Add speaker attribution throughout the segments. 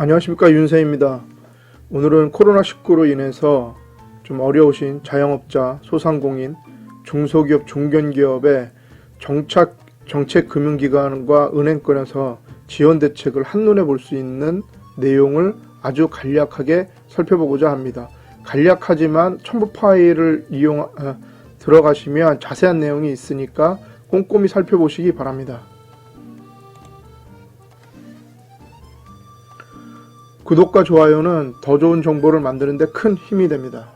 Speaker 1: 안녕하십니까 윤세입니다. 오늘은 코로나19로 인해서 좀 어려우신 자영업자, 소상공인, 중소기업, 중견기업의 정착 정책 금융기관과 은행권에서 지원 대책을 한눈에 볼 수 있는 내용을 아주 간략하게 살펴보고자 합니다. 간략하지만 첨부 파일을 이용 어, 들어가시면 자세한 내용이 있으니까 꼼꼼히 살펴보시기 바랍니다. 구독과 좋아요는 더 좋은 정보를 만드는데 큰 힘이 됩니다.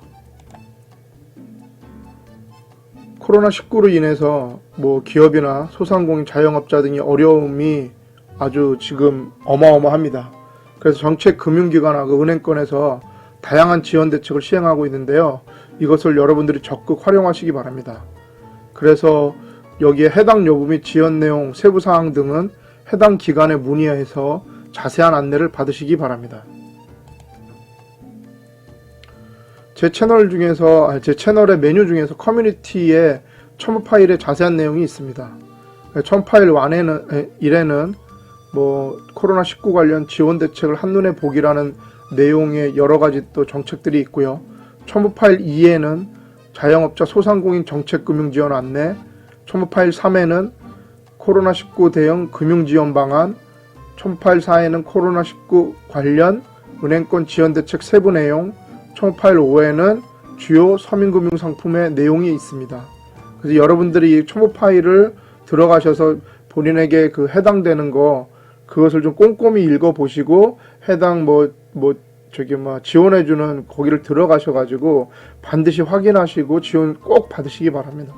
Speaker 1: 코로나19로 인해서 뭐 기업이나 소상공인 자영업자 등의 어려움이 아주 지금 어마어마합니다. 그래서 정책 금융기관하고 은행권에서 다양한 지원 대책을 시행하고 있는데요. 이것을 여러분들이 적극 활용하시기 바랍니다. 그래서 여기에 해당 여부 및 지원 내용, 세부 사항 등은 해당 기관에 문의해서 자세한 안내를 받으시기 바랍니다. 제 채널 중에서 제 채널의 메뉴 중에서 커뮤니티에 첨부 파일에 자세한 내용이 있습니다. 첨부 파일 1에는 1에는 뭐 코로나 19 관련 지원 대책을 한눈에 보기라는 내용의 여러 가지 또 정책들이 있고요. 첨부 파일 2에는 자영업자 소상공인 정책 금융 지원 안내, 첨부 파일 3에는 코로나 19 대응 금융 지원 방안, 첨부 파일 4에는 코로나 19 관련 은행권 지원 대책 세부 내용, 첨부 파일 5에는 주요 서민금융 상품의 내용이 있습니다. 그래서 여러분들이 이 첨부 파일을 들어가셔서 본인에게 그 해당되는 거 그것을 좀 꼼꼼히 읽어 보시고 해당 뭐뭐 저기 뭐 지원해 주는 거기를 들어가셔 가지고 반드시 확인하시고 지원 꼭 받으시기 바랍니다.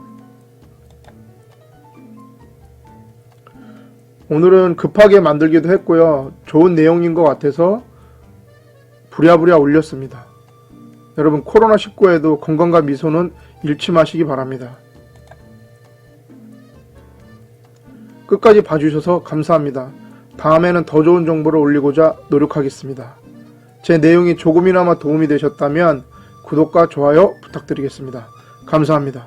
Speaker 1: 오늘은 급하게 만들기도 했고요. 좋은 내용인 것 같아서 부랴부랴 올렸습니다. 여러분 코로나19에도 건강과 미소는 잃지 마시기 바랍니다. 끝까지 봐주셔서 감사합니다. 다음에는 더 좋은 정보를 올리고자 노력하겠습니다. 제 내용이 조금이나마 도움이 되셨다면 구독과 좋아요 부탁드리겠습니다. 감사합니다.